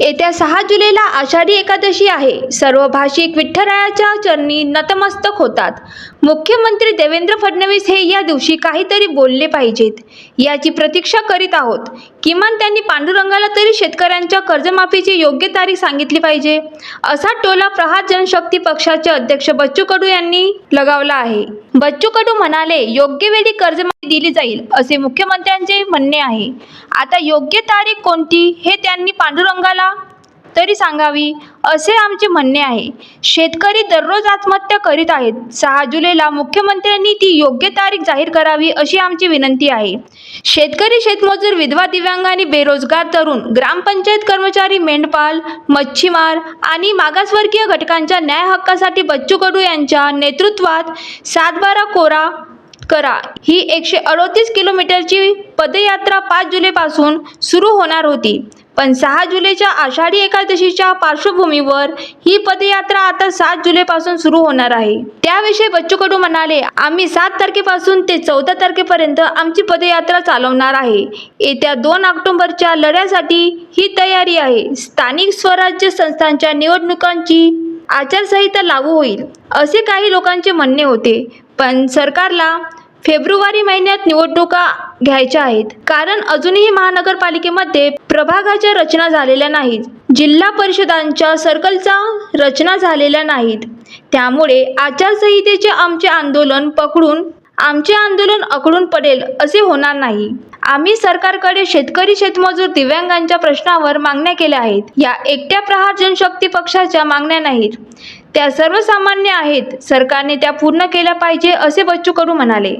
येत्या सहा जुलैला आषाढी एकादशी आहे. सर्व भाषिक विठ्ठरायाच्या चरणी नतमस्तक होतात. मुख्यमंत्री देवेंद्र फडणवीस हे या दिवशी काहीतरी बोलले पाहिजेत. याची प्रतीक्षा करीत आहोत. किमान त्यांनी पांडुरंगाला तरी शेतकऱ्यांच्या कर्जमाफीची योग्य तारीख सांगितली पाहिजे. असा टोला प्रहार जनशक्ती पक्षाचे अध्यक्ष बच्चू कडू यांनी लगावला आहे. बच्चू कडू म्हणाले योग्य वेळी कर्जमाफी दिली जाईल असे मुख्यमंत्र्यांचे म्हणणे आहे. आता योग्य तारीख कोणती? हे त्यांनी पांडुरंगाला तरी सांगावी असे आमचे म्हणणे आहे. शेतकरी दररोज आत्महत्या करीत आहेत. सहा जुलैला मुख्यमंत्र्यांनी ती योग्य तारीख जाहीर करावी अशी आमची विनंती आहे. शेतकरी शेतमजूर विधवा दिव्यांग आणि बेरोजगार तरुण ग्रामपंचायत कर्मचारी मेंढपाल मच्छीमार आणि मागासवर्गीय घटकांच्या न्याय हक्कासाठी बच्चू कडू यांच्या नेतृत्वात सातबारा कोरा करा ही एकशे अडोतीस किलोमीटरची पदयात्रा पाच जुलैपासून सुरू होणार होती. पण सहा जुलैच्या आषाढी एकादशीच्या पार्श्वभूमीवर ही पदयात्रा आता सात जुलैपासून सुरू होणार आहे. त्याविषयी बच्चू कडू म्हणाले आम्ही सात तारखेपासून ते चौदा तारखेपर्यंत आमची पदयात्रा चालवणार आहे. येत्या दोन ऑक्टोबरच्या लढ्यासाठी ही तयारी आहे. स्थानिक स्वराज्य संस्थांच्या निवडणुकांची आचारसंहिता लागू होईल. असे काही लोकांचे म्हणणे होते. पण सरकारला फेब्रुवारी महिन्यात निवडणुका घ्यायच्या आहेत. कारण अजूनही महानगरपालिकेमध्ये प्रभागाच्या रचना झालेल्या नाहीत. जिल्हा परिषदांच्या सर्कलचा रचना झालेल्या नाहीत. त्यामुळे आचारसंहितेचे आमचे आंदोलन पकडून आमचे आंदोलन अकडून पडेल असे होणार नाही. आम्ही सरकारकडे शेतकरी शेतमजूर दिव्यांगांच्या प्रश्नावर मागण्या केल्या आहेत. या एकट्या प्रहार जनशक्ती पक्षाच्या मागण्या नाहीत. त्या सर्वसामान्य आहेत. सरकारने त्या पूर्ण केल्या पाहिजे असे बच्चू कडू म्हणाले.